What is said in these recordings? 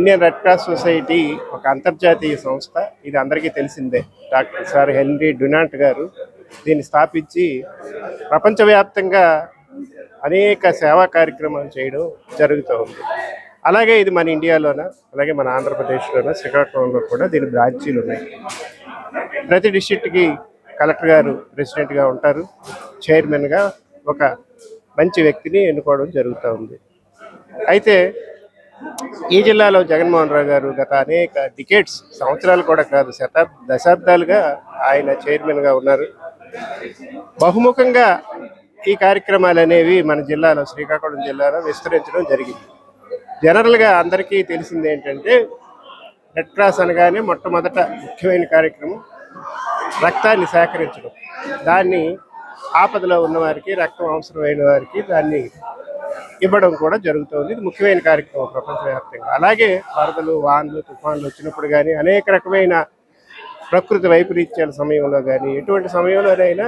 Indian red cross society ఒక అంతర్జాతీయ సంస్థ. ఇది అందరికీ తెలిసిందే. డాక్టర్ సార్ హెన్రీ డునాంట్ గారు దీన్ని స్థాపించి ప్రపంచవ్యాప్తంగా అనేక సేవా కార్యక్రమాలు చేయడం జరుగుతూ ఉంది. అలాగే ఇది మన ఇండియాలోన? అలాగే మన ఆంధ్రప్రదేశ్లోన? శ్రీకాకుళంలో కూడా దీని బ్రాంచీలు ఉన్నాయి. ప్రతి డిస్ట్రిక్ట్కి కలెక్టర్ గారు ప్రెసిడెంట్గా ఉంటారు. చైర్మన్గా ఒక మంచి వ్యక్తిని ఎన్నుకోవడం జరుగుతూ ఉంది. అయితే ఈ జిల్లాలో జగన్మోహన్ రావు గారు గత అనేక డికేట్స్ సంవత్సరాలు కూడా కాదు శతాబ్ దశాబ్దాలుగా ఆయన చైర్మన్గా ఉన్నారు. బహుముఖంగా ఈ కార్యక్రమాలు అనేవి మన జిల్లాలో శ్రీకాకుళం జిల్లాలో విస్తరించడం జరిగింది. జనరల్గా అందరికీ తెలిసింది ఏంటంటే రెడ్ క్రాస్ అనగానే మొట్టమొదట ముఖ్యమైన కార్యక్రమం రక్తాన్ని సేకరించడం. దాన్ని ఆపదలో ఉన్నవారికి రక్తం అవసరమైన వారికి దాన్ని ఇవ్వడం కూడా జరుగుతుంది. ఇది ముఖ్యమైన కార్యక్రమం ప్రపంచవ్యాప్తంగా. అలాగే వరదలు వానలు తుఫాన్లు వచ్చినప్పుడు కానీ అనేక రకమైన ప్రకృతి వైపరీత్యాల సమయంలో కానీ ఎటువంటి సమయంలోనైనా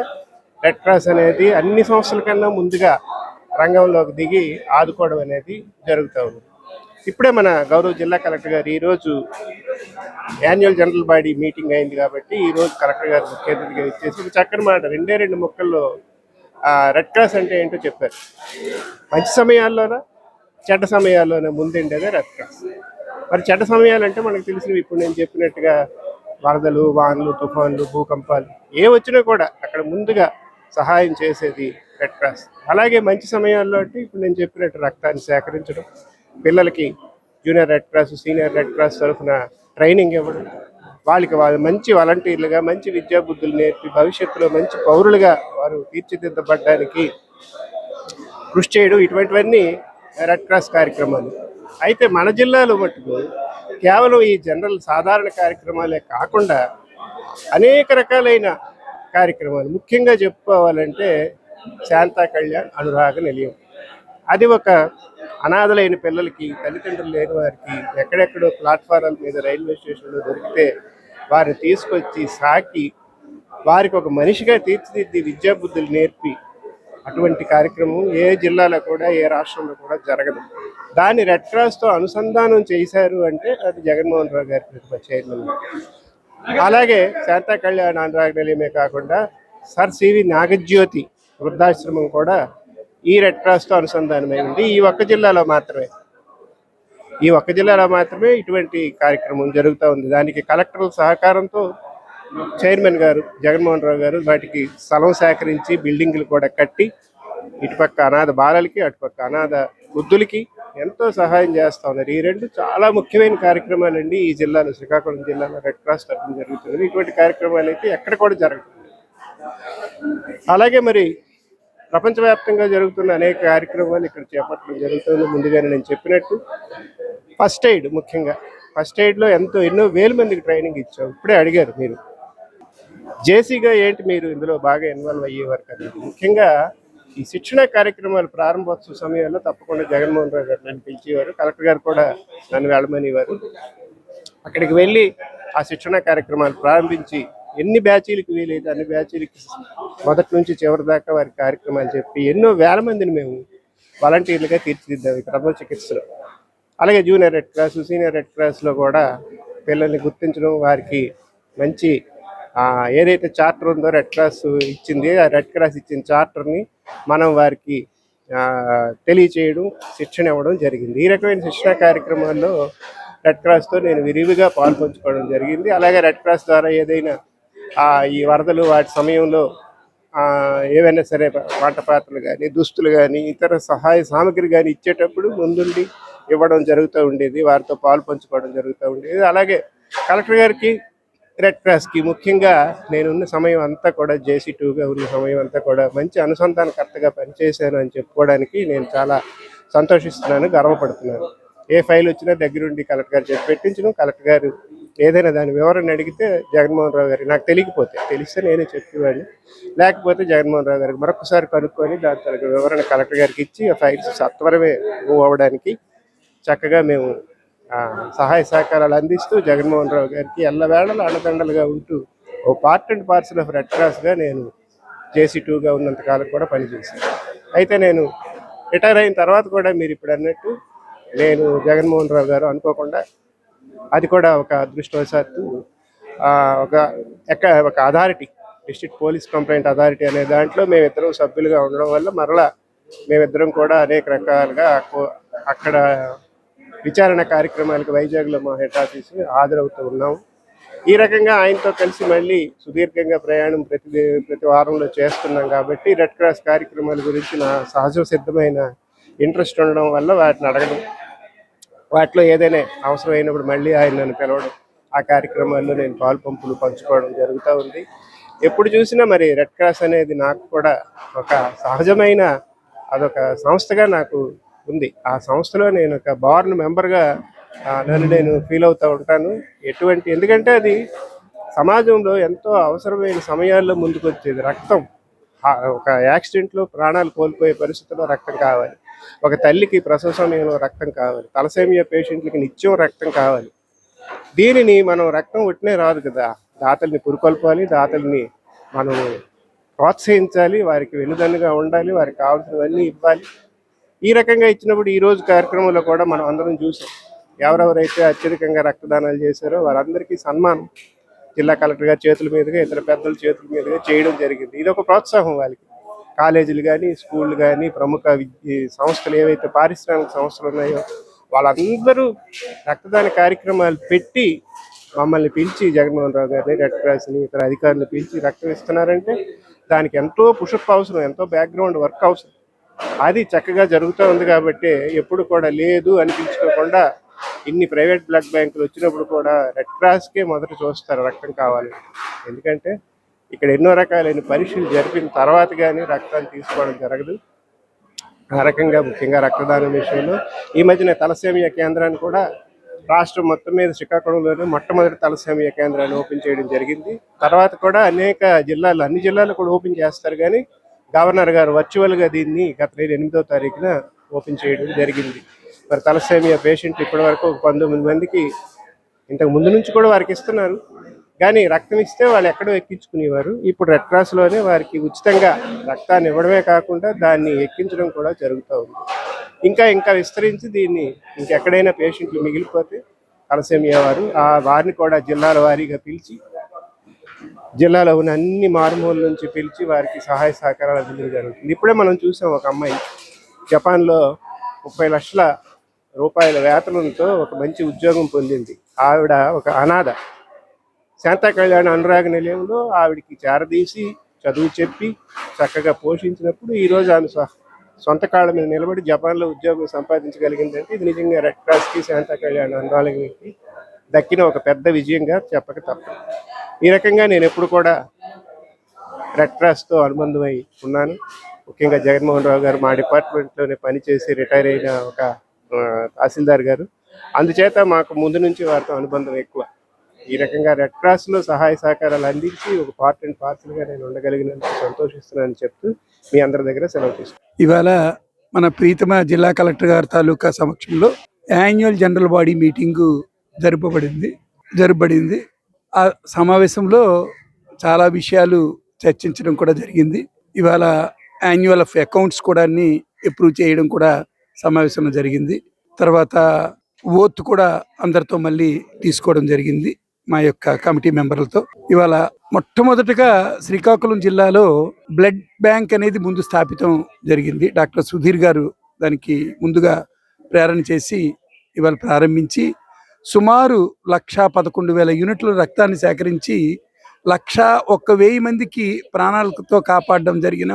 రెడ్ క్రాస్ అనేది అన్ని సంవత్సరాల కన్నా ముందుగా రంగంలోకి దిగి ఆదుకోవడం అనేది జరుగుతూ ఉంది ఇప్పుడే మన గౌరవ జిల్లా కలెక్టర్ గారు ఈరోజు యాన్యువల్ జనరల్ బాడీ మీటింగ్ అయింది కాబట్టి ఈరోజు కలెక్టర్ గారు ముఖ్య అతిథిగా ఇచ్చేసి ఒక చక్కని మాట రెండే రెండు ముక్కల్లో రెడ్ క్రాస్ అంటే ఏంటో చెప్పారు. మంచి సమయాల్లోనా చెడ్డ సమయాల్లోనే ముందుండేదే రెడ్ క్రాస్ మరి చెడ్డ సమయాలంటే మనకు తెలిసినవి ఇప్పుడు నేను చెప్పినట్టుగా వరదలు వానలు తుఫాన్లు భూకంపాలు ఏ వచ్చినా కూడా అక్కడ ముందుగా సహాయం చేసేది రెడ్ క్రాస్ అలాగే మంచి సమయాల్లో అంటే ఇప్పుడు నేను చెప్పినట్టు రక్తాన్ని సేకరించడం పిల్లలకి junior red cross senior red cross తరఫున ట్రైనింగ్ ఇవ్వడం వాళ్ళకి వాళ్ళు మంచి వాలంటీర్లుగా మంచి విద్యాబుద్ధులు నేర్పి భవిష్యత్తులో మంచి పౌరులుగా వారు తీర్చిదిద్దబడ్డానికి కృషి చేయడం ఇటువంటివన్నీ రెడ్ క్రాస్ కార్యక్రమాలు. అయితే మన జిల్లాలో మటుకు కేవలం ఈ జనరల్ సాధారణ కార్యక్రమాలే కాకుండా అనేక రకాలైన కార్యక్రమాలు. ముఖ్యంగా చెప్పుకోవాలంటే శాంతా కళ్యాణ్ అనురాగ నిలయం. అది ఒక అనాథలైన పిల్లలకి తల్లిదండ్రులు లేని వారికి ఎక్కడెక్కడో ప్లాట్ఫారాల మీద రైల్వే స్టేషన్లో దొరికితే వారిని తీసుకొచ్చి సాకి వారికి ఒక మనిషిగా తీర్చిదిద్ది విద్యాబుద్ధులు నేర్పి అటువంటి కార్యక్రమం ఏ జిల్లాలో కూడా ఏ రాష్ట్రంలో కూడా జరగదు. దాన్ని రెడ్ క్రాస్తో అనుసంధానం చేశారు అంటే అది జగన్మోహన్ రావు గారి ప్రతిభ చైర్మన్. అలాగే శాంతా కళ్యాణ్ అనురాగ్ కాకుండా సర్ సివి నాగజ్యోతి వృద్ధాశ్రమం కూడా ఈ రెడ్ క్రాస్తో అనుసంధానమై ఉంది. ఈ ఒక్క జిల్లాలో మాత్రమే. ఈ ఒక్క జిల్లాలో మాత్రమే ఇటువంటి కార్యక్రమం జరుగుతూ ఉంది. దానికి కలెక్టర్ల సహకారంతో చైర్మన్ గారు జగన్మోహన్ రావు గారు వాటికి స్థలం సేకరించి బిల్డింగ్లు కూడా కట్టి ఇటుపక్క అనాథ బాలలకి అటుపక్క అనాథ వృద్ధులకి ఎంతో సహాయం చేస్తూ ఉన్నారు. ఈ రెండు చాలా ముఖ్యమైన కార్యక్రమాలండి. ఈ జిల్లాలో శ్రీకాకుళం జిల్లాలో రెడ్ క్రాస్ తరఫున జరుగుతుంది ఇటువంటి కార్యక్రమాలు అయితే ఎక్కడ కూడా జరగదు అలాగే మరి ప్రపంచవ్యాప్తంగా జరుగుతున్న అనేక కార్యక్రమాలు ఇక్కడ చేపట్టడం జరుగుతుంది. ముందుగానే నేను చెప్పినట్టు ఫస్ట్ ఎయిడ్ ముఖ్యంగా. ఫస్ట్ ఎయిడ్లో ఎంతో ఎన్నో వేల మందికి ట్రైనింగ్ ఇచ్చాం. ఇప్పుడే అడిగారు మీరు. జేసీగా ఏంటి మీరు ఇందులో బాగా ఇన్వాల్వ్ అయ్యేవారు కదా ముఖ్యంగా ఈ శిక్షణ కార్యక్రమాలు ప్రారంభోత్సవ సమయంలో తప్పకుండా జగన్మోహన్ రావు గారు నన్ను పిలిచేవారు. కలెక్టర్ గారు కూడా నన్ను వెళ్ళమనేవారు. అక్కడికి వెళ్ళి ఆ శిక్షణ కార్యక్రమాలు ప్రారంభించి ఎన్ని బ్యాచీలకు వీలైతే అన్ని బ్యాచీలకి మొదటి నుంచి చివరి దాకా వారి కార్యక్రమాలు చెప్పి ఎన్నో వేల మందిని మేము వాలంటీర్లుగా తీర్చిదిద్దాం ఈ ప్రథమ చికిత్సలో. అలాగే junior red cross senior red క్రాస్లో కూడా పిల్లల్ని గుర్తించడం వారికి మంచి ఏదైతే చార్టర్ ఉందో రెడ్ క్రాస్ ఇచ్చింది ఆ రెడ్ క్రాస్ ఇచ్చిన చార్టర్ని మనం వారికి తెలియచేయడం శిక్షణ ఇవ్వడం జరిగింది. ఈ రకమైన శిక్షణ కార్యక్రమాల్లో రెడ్ క్రాస్తో నేను విరివిగా పాల్పంచుకోవడం జరిగింది. అలాగే రెడ్ క్రాస్ ద్వారా ఏదైనా ఈ వరదలు వాటి సమయంలో ఏవైనా సరే వంట పాత్రలు కానీ దుస్తులు కానీ ఇతర సహాయ సామగ్రి కానీ ఇచ్చేటప్పుడు ముందుండి ఇవ్వడం జరుగుతూ ఉండేది. వారితో పాలు పంచుకోవడం జరుగుతూ ఉండేది. అలాగే కలెక్టర్ గారికి రెడ్ క్రాస్కి ముఖ్యంగా నేనున్న సమయం అంతా కూడా జేసీ టూగా ఉన్న సమయం అంతా కూడా మంచి అనుసంధానకర్తగా పనిచేశాను అని చెప్పుకోవడానికి నేను చాలా సంతోషిస్తున్నాను గర్వపడుతున్నాను. ఏ ఫైల్ వచ్చినా దగ్గరుండి కలెక్టర్ గారు చెప్పి పెట్టించను. కలెక్టర్ గారు ఏదైనా దాని వివరణ అడిగితే జగన్మోహన్ రావు గారికి నాకు తెలియకపోతే తెలిస్తే నేనే చెప్పేవాడిని. లేకపోతే జగన్మోహన్ రావు గారికి మరొకసారి కనుక్కొని దాని తనకు వివరణ కలెక్టర్ గారికి ఇచ్చి ఆ ఫైల్స్ సత్వరమే మూవ్ అవ్వడానికి చక్కగా మేము సహాయ సహకారాలు అందిస్తూ జగన్మోహన్ రావు గారికి ఎల్లవేళలు అండదండలుగా ఉంటూ ఓ part and parcel of red క్రాస్గా నేను జేసీ టూగా ఉన్నంతకాలం కూడా పనిచేశాను. అయితే నేను రిటైర్ అయిన తర్వాత కూడా మీరు ఇప్పుడు అన్నట్టు నేను జగన్మోహన్ రావు గారు అనుకోకుండా అది కూడా ఒక అదృష్టవశాత్తు ఒక ఎక్క ఒక authority district police complaint authority అనే దాంట్లో మేమిద్దరం సభ్యులుగా ఉండడం వల్ల మరలా మేమిద్దరం కూడా అనేక రకాలుగా అక్కడ విచారణ కార్యక్రమాలకు వైజాగ్లో మా హెడ్ ఆఫీస్ హాజరవుతూ ఉన్నాము. ఈ రకంగా ఆయనతో కలిసి మళ్ళీ సుదీర్ఘంగా ప్రయాణం ప్రతి ప్రతి వారంలో చేస్తున్నాం కాబట్టి రెడ్ క్రాస్ కార్యక్రమాల గురించి నా సహజ సిద్ధమైన ఇంట్రెస్ట్ ఉండడం వల్ల వాటిని అడగడం వాటిలో ఏదైనా అవసరమైనప్పుడు మళ్ళీ ఆయన నన్ను పిలవడం ఆ కార్యక్రమాల్లో నేను పాలు పంపులు పంచుకోవడం జరుగుతూ ఉంది. ఎప్పుడు చూసినా మరి రెడ్ క్రాస్ అనేది నాకు కూడా ఒక సహజమైన అదొక సంస్థగా నాకు ఉంది. ఆ సంస్థలో నేను ఒక బార్న్ మెంబర్గా నన్ను నేను ఫీల్ అవుతూ ఉంటాను. ఎటువంటి ఎందుకంటే అది సమాజంలో ఎంతో అవసరమైన సమయాల్లో ముందుకు వచ్చేది రక్తం ఒక యాక్సిడెంట్లో ప్రాణాలు కోల్పోయే పరిస్థితుల్లో రక్తం కావాలి. ఒక తల్లికి ప్రసవ సమయంలో రక్తం కావాలి. తలసేమియా పేషెంట్లకి నిత్యం రక్తం కావాలి. దీనిని మనం రక్తం ఉట్టినే రాదు కదా. దాతల్ని పురుకొల్పాలి దాతల్ని మనం ప్రోత్సహించాలి వారికి వెనుదన్నుగా ఉండాలి వారికి కావాల్సినవన్నీ ఇవ్వాలి. ఈ రకంగా ఇచ్చినప్పుడు ఈ రోజు కార్యక్రమంలో కూడా మనం అందరం చూసాం. ఎవరెవరైతే అత్యధికంగా రక్తదానాలు చేశారో వారందరికీ సన్మానం. జిల్లా కలెక్టర్ గారి చేతుల మీదుగా ఇతర పెద్దల చేతుల మీదుగా చేయడం జరిగింది. ఇది ఒక ప్రోత్సాహం వాళ్ళకి. కాలేజీలు కానీ స్కూళ్ళు కానీ ప్రముఖ సంస్థలు ఏవైతే పారిశ్రామిక సంస్థలు ఉన్నాయో వాళ్ళందరూ రక్తదాన కార్యక్రమాలు పెట్టి మమ్మల్ని పిలిచి జగన్మోహన్ రావు గారిని రెడ్ క్రాస్ని ఇతర అధికారులు పిలిచి రక్తం ఇస్తున్నారంటే దానికి ఎంతో పుషప్ అవసరం ఎంతో బ్యాక్గ్రౌండ్ వర్క్ అవసరం. అది చక్కగా జరుగుతూ ఉంది కాబట్టి ఎప్పుడు కూడా లేదు అనిపించుకోకుండా ఇన్ని ప్రైవేట్ బ్లడ్ బ్యాంకులు వచ్చినప్పుడు కూడా రెడ్ క్రాస్కే మొదట చూస్తారు రక్తం కావాలి ఎందుకంటే ఇక్కడ ఎన్నో రకాలైన పరీక్షలు జరిపిన తర్వాత కానీ రక్తాన్ని తీసుకోవడం జరగదు. ఆ రకంగా ముఖ్యంగా రక్తదానం విషయంలో ఈ మధ్యన తలసేమియా కేంద్రాన్ని కూడా రాష్ట్రం మొత్తం మీద శ్రీకాకుళంలోనే మొట్టమొదటి తలసేమియా కేంద్రాన్ని ఓపెన్ చేయడం జరిగింది. తర్వాత కూడా అనేక జిల్లాలు అన్ని జిల్లాలు కూడా ఓపెన్ చేస్తారు కానీ గవర్నర్ గారు వర్చువల్గా దీన్ని గత నెల ఎనిమిదో తారీఖున ఓపెన్ చేయడం జరిగింది. మరి తలసేమియా పేషెంట్లు ఇప్పటి వరకు ఒక పంతొమ్మిది మందికి ఇంతకు ముందు నుంచి కూడా వారికి ఇస్తున్నారు. కానీ రక్తం ఇస్తే వాళ్ళు ఎక్కడో ఎక్కించుకునేవారు. ఇప్పుడు రెడ్ క్రాస్లోనే వారికి ఉచితంగా రక్తాన్ని ఇవ్వడమే కాకుండా దాన్ని ఎక్కించడం కూడా జరుగుతూ ఉంది. ఇంకా ఇంకా విస్తరించి దీన్ని ఇంకెక్కడైనా పేషెంట్లు మిగిలిపోతే తలసేమియా వారు ఆ వారిని కూడా జిల్లాల వారీగా పిలిచి జిల్లాలో ఉన్న అన్ని మారుమూల నుంచి పిలిచి వారికి సహాయ సహకారాలు అందించడం జరుగుతుంది. ఇప్పుడే మనం చూసాం ఒక అమ్మాయి జపాన్లో ముప్పై లక్షల రూపాయల వేతనంతో ఒక మంచి ఉద్యోగం పొందింది. ఆవిడ ఒక అనాథ. శాంతా కళ్యాణ అనురాగ నిలయంలో ఆవిడికి చేరదీసి చదువు చెప్పి చక్కగా పోషించినప్పుడు ఈరోజు ఆమె స్వ- సొంత కాళ్ళ మీద నిలబడి జపాన్లో ఉద్యోగం సంపాదించగలిగిందంటే ఇది నిజంగా రెడ్ క్రాస్కి శాంతా కళ్యాణ అనురాగకి దక్కిన ఒక పెద్ద విజయంగా చెప్పక తప్పదు. ఈ రకంగా నేను ఎప్పుడు కూడా రెడ్ క్రాస్తో అనుబంధమై ఉన్నాను. ముఖ్యంగా జగన్మోహన్ రావు గారు మా డిపార్ట్మెంట్లోనే పనిచేసి రిటైర్ అయిన ఒక తహసీల్దార్ గారు. అందుచేత మాకు ముందు నుంచి వారితో అనుబంధం ఎక్కువ. ఈ రకంగా రెడ్ క్రాస్లో సహాయ సహకారాలు అందించి ఒక పార్ట్ అండ్ పార్సల్గా నేను ఉండగలిగినందుకు సంతోషిస్తున్నానని చెప్తూ మీ అందరి దగ్గర సెలవు తీసుకున్నాను ఇవాళ మన ప్రీతమ జిల్లా కలెక్టర్ గారి తాలూకా సమక్షంలో యాన్యువల్ జనరల్ బాడీ మీటింగు జరపబడింది జరపబడింది. ఆ సమావేశంలో చాలా విషయాలు చర్చించడం కూడా జరిగింది. ఇవాళ యాన్యువల్ ఆఫ్ అకౌంట్స్ కూడా అప్రూవ్ చేయడం కూడా సమావేశంలో జరిగింది. తర్వాత ఓత్ కూడా అందరితో మళ్ళీ తీసుకోవడం జరిగింది. మా యొక్క కమిటీ మెంబర్లతో. ఇవాళ మొట్టమొదటగా శ్రీకాకుళం జిల్లాలో బ్లడ్ బ్యాంక్ అనేది ముందు స్థాపితం జరిగింది. డాక్టర్ సుధీర్ గారు దానికి ముందుగా ప్రేరణ చేసి ఇవాళ ప్రారంభించి సుమారు లక్ష పదకొండు వేల యూనిట్ల రక్తాన్ని సేకరించి లక్ష ఒక్క వెయ్యి మందికి ప్రాణాలతో కాపాడడం జరిగిన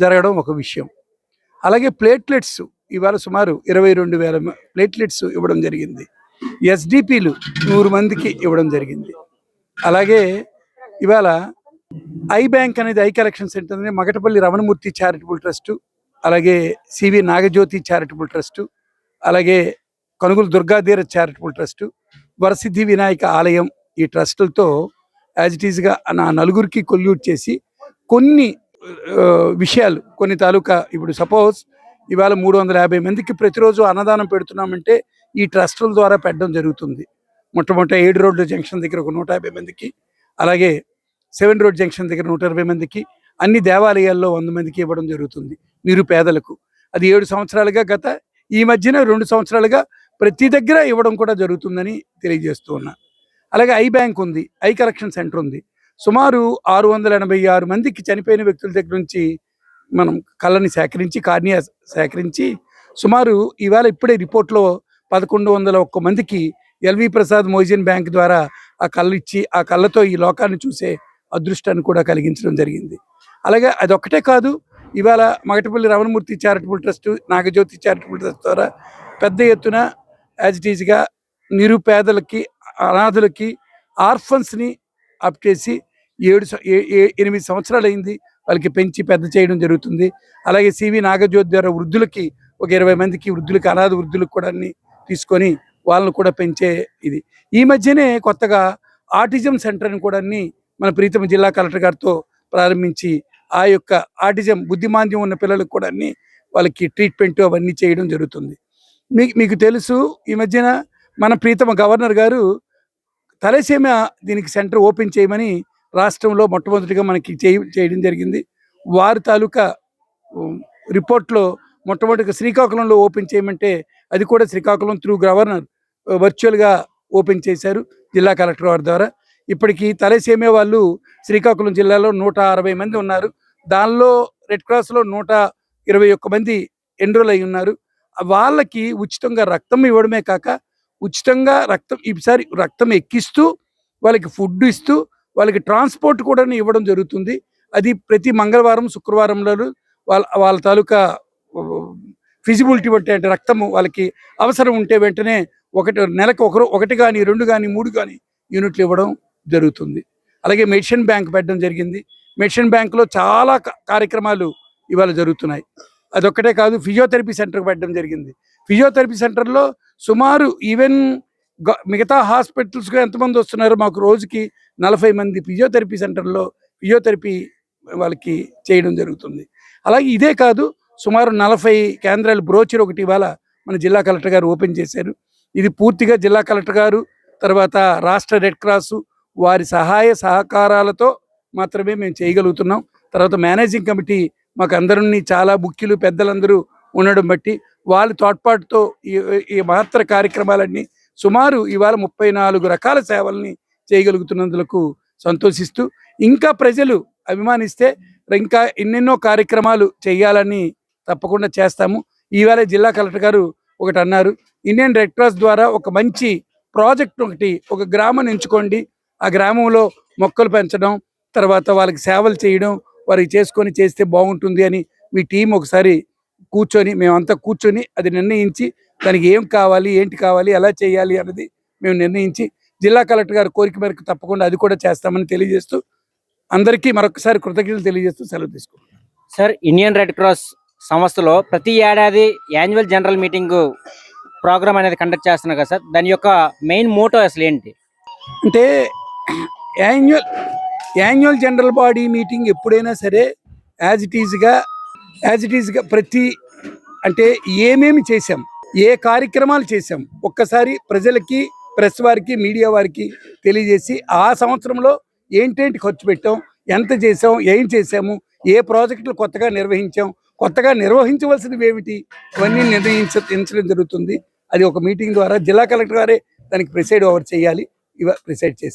జరగడం ఒక విషయం. అలాగే ప్లేట్లెట్స్ ఇవాళ సుమారు ఇరవై రెండు వేల ప్లేట్లెట్స్ ఇవ్వడం జరిగింది. ఎస్డిపిలు నూరు మందికి ఇవ్వడం జరిగింది. అలాగే ఇవాళ ఐ బ్యాంక్ అనేది ఐ కలెక్షన్ సెంటర్ అనేది మగటపల్లి రమణమూర్తి చారిటబుల్ ట్రస్ట్ అలాగే సివి నాగజ్యోతి చారిటబుల్ ట్రస్ట్ అలాగే కనుగోలు దుర్గాధీర చారిటబుల్ ట్రస్ట్ వరసిద్ధి వినాయక ఆలయం ఈ ట్రస్టులతో యాజ్ ఇట్ ఈస్గా నా నలుగురికి కొల్యూట్ చేసి కొన్ని విషయాలు కొన్ని తాలూకా ఇప్పుడు సపోజ్ ఇవాళ మూడు వందల యాభై మందికి ప్రతిరోజు అన్నదానం పెడుతున్నామంటే ఈ ట్రస్టుల ద్వారా పెట్టడం జరుగుతుంది. మొట్టమొదటి ఏడు రోడ్డు జంక్షన్ దగ్గర ఒక నూట యాభై మందికి అలాగే సెవెన్ రోడ్ జంక్షన్ దగ్గర నూట ఇరవై మందికి అన్ని దేవాలయాల్లో వంద మందికి ఇవ్వడం జరుగుతుంది నిరుపేదలకు. అది ఏడు సంవత్సరాలుగా గత ఈ మధ్యన రెండు సంవత్సరాలుగా ప్రతి దగ్గర ఇవ్వడం కూడా జరుగుతుందని తెలియజేస్తూ ఉన్నా. అలాగే ఐ బ్యాంక్ ఉంది ఐ కలెక్షన్ సెంటర్ ఉంది. సుమారు ఆరు వందల ఎనభై ఆరు మందికి చనిపోయిన వ్యక్తుల దగ్గర నుంచి మనం కళ్ళని సేకరించి కార్నియా సేకరించి సుమారు ఇవాళ ఇప్పుడే రిపోర్ట్లో పదకొండు వందల ఒక్క మందికి ఎల్వి ప్రసాద్ మోయిజిన్ బ్యాంక్ ద్వారా ఆ కళ్ళు ఇచ్చి ఆ కళ్ళతో ఈ లోకాన్ని చూసే అదృష్టాన్ని కూడా కలిగించడం జరిగింది. అలాగే అదొక్కటే కాదు ఇవాళ Magatapalli Ramanamurthy charitable trust Nagajyothi charitable trust ద్వారా పెద్ద ఎత్తున యాజ్ ఇట్ ఈజ్గా నిరుపేదలకి అనాథులకి ఆర్ఫన్స్ని అప్ చేసి ఏడు ఏ- ఎనిమిది సంవత్సరాలు అయింది వాళ్ళకి పెంచి పెద్ద చేయడం జరుగుతుంది. అలాగే సివి నాగజ్యోతి ద్వారా వృద్ధులకి ఒక ఇరవై మందికి వృద్ధులకి అనాథ వృద్ధులకు కూడా అన్ని తీసుకొని వాళ్ళని కూడా పెంచే ఇది. ఈ మధ్యనే కొత్తగా ఆటిజం సెంటర్ని కూడా అన్ని మన ప్రీతమ జిల్లా కలెక్టర్ గారితో ప్రారంభించి ఆ యొక్క ఆటిజం బుద్ధిమాంద్యం ఉన్న పిల్లలకు కూడా అన్ని వాళ్ళకి ట్రీట్మెంట్ అవన్నీ చేయడం జరుగుతుంది. మీకు మీకు తెలుసు ఈ మధ్యన మన ప్రీతమ గవర్నర్ గారు తలసీమ దీనికి సెంటర్ ఓపెన్ చేయమని రాష్ట్రంలో మొట్టమొదటిగా మనకి చేయ చేయడం జరిగింది. వారి తాలూకా రిపోర్ట్లో మొట్టమొదటిగా శ్రీకాకుళంలో ఓపెన్ చేయమంటే అది కూడా శ్రీకాకుళం త్రూ గవర్నర్ వర్చువల్గా ఓపెన్ చేశారు జిల్లా కలెక్టర్ వారి ద్వారా. ఇప్పటికీ తలసేమే వాళ్ళు శ్రీకాకుళం జిల్లాలో నూట అరవై మంది ఉన్నారు. దానిలో రెడ్ క్రాస్లో నూట ఇరవై ఒక్క మంది ఎన్రోల్ అయి ఉన్నారు. వాళ్ళకి ఉచితంగా రక్తం ఇవ్వడమే కాక ఉచితంగా రక్తం ఈసారి రక్తం ఎక్కిస్తూ వాళ్ళకి ఫుడ్ ఇస్తూ వాళ్ళకి ట్రాన్స్పోర్ట్ కూడా ఇవ్వడం జరుగుతుంది. అది ప్రతి మంగళవారం శుక్రవారంలో వాళ్ళ వాళ్ళ తాలూకా ఫిజిబిలిటీ బట్టి అంటే రక్తం వాళ్ళకి అవసరం ఉంటే వెంటనే ఒకటి నెలకు ఒకరు ఒకటి కానీ రెండు కానీ మూడు కానీ యూనిట్లు ఇవ్వడం జరుగుతుంది. అలాగే మెడిసిన్ బ్యాంక్ పెట్టడం జరిగింది. మెడిసిన్ బ్యాంక్లో చాలా క- కార్యక్రమాలు ఇవాళ జరుగుతున్నాయి. అదొక్కటే కాదు ఫిజియోథెరపీ సెంటర్ పెట్టడం జరిగింది. ఫిజియోథెరపీ సెంటర్లో సుమారు ఈవెన్ గ- మిగతా హాస్పిటల్స్గా ఎంతమంది వస్తున్నారో మాకు రోజుకి నలభై మంది ఫిజియోథెరపీ సెంటర్లో ఫిజియోథెరపీ వాళ్ళకి చేయడం జరుగుతుంది. అలాగే ఇదే కాదు సుమారు నలభై కేంద్రాలు బ్రోచర్ ఒకటి ఇవాళ మన జిల్లా కలెక్టర్ గారు ఓపెన్ చేశారు. ఇది పూర్తిగా జిల్లా కలెక్టర్ గారు తర్వాత రాష్ట్ర రెడ్ క్రాస్ వారి సహాయ సహకారాలతో మాత్రమే మేము చేయగలుగుతున్నాం. తర్వాత మేనేజింగ్ కమిటీ మాకు అందరినీ చాలా ముఖ్యులు పెద్దలందరూ ఉండడం బట్టి వాళ్ళ తోడ్పాటుతో ఈ ఈ మాత్ర కార్యక్రమాలన్నీ సుమారు ఇవాళ ముప్పై నాలుగు రకాల సేవల్ని చేయగలుగుతున్నందుకు సంతోషిస్తూ ఇంకా ప్రజలు అభిమానిస్తే ఇంకా ఎన్నెన్నో కార్యక్రమాలు చేయాలని తప్పకుండా చేస్తాము. ఈవేళ జిల్లా కలెక్టర్ గారు ఒకటి అన్నారు ఇండియన్ రెడ్ క్రాస్ ద్వారా ఒక మంచి ప్రాజెక్ట్ ఒకటి ఒక గ్రామం ఎంచుకోండి. ఆ గ్రామంలో మొక్కలు పెంచడం తర్వాత వాళ్ళకి సేవలు చేయడం వారికి చేసుకొని చేస్తే బాగుంటుంది అని మీ టీం ఒకసారి కూర్చొని మేమంతా కూర్చొని అది నిర్ణయించి దానికి ఏం కావాలి ఏంటి కావాలి ఎలా చేయాలి అన్నది మేము నిర్ణయించి జిల్లా కలెక్టర్ గారి కోరిక మేరకు తప్పకుండా అది కూడా చేస్తామని తెలియజేస్తూ అందరికీ మరొకసారి కృతజ్ఞతలు తెలియజేస్తూ సెలవు తీసుకుంటాం సార్ ఇండియన్ రెడ్ క్రాస్ సంస్థలో ప్రతి ఏడాది యాన్యువల్ జనరల్ మీటింగ్ ప్రోగ్రామ్ అనేది కండక్ట్ చేస్తున్నారు కదా సార్. దాని యొక్క మెయిన్ మోటో అసలు ఏంటి? అంటే annual annual general body meeting ఎప్పుడైనా సరే యాజ్ ఇట్ ఈజ్గా యాజ్ ఇట్ ఈజ్గా ప్రతి అంటే ఏమేమి చేసాం ఏ కార్యక్రమాలు చేసాం ఒక్కసారి ప్రజలకి ప్రెస్ వారికి మీడియా వారికి తెలియజేసి ఆ సంవత్సరంలో ఏంటేంటి ఖర్చు పెట్టాం ఎంత చేసాం ఏం చేసాము ఏ ప్రాజెక్టులు కొత్తగా నిర్వహించాం కొత్తగా నిర్వహించవలసినవి ఏమిటి? ఇవన్నీ నిర్ణయించడం జరుగుతుంది. అది ఒక మీటింగ్ ద్వారా జిల్లా కలెక్టర్ గారే దానికి ప్రిసైడ్ ఓవర్ చేయాలి. ఇవ ప్రిసైడ్ చేశారు.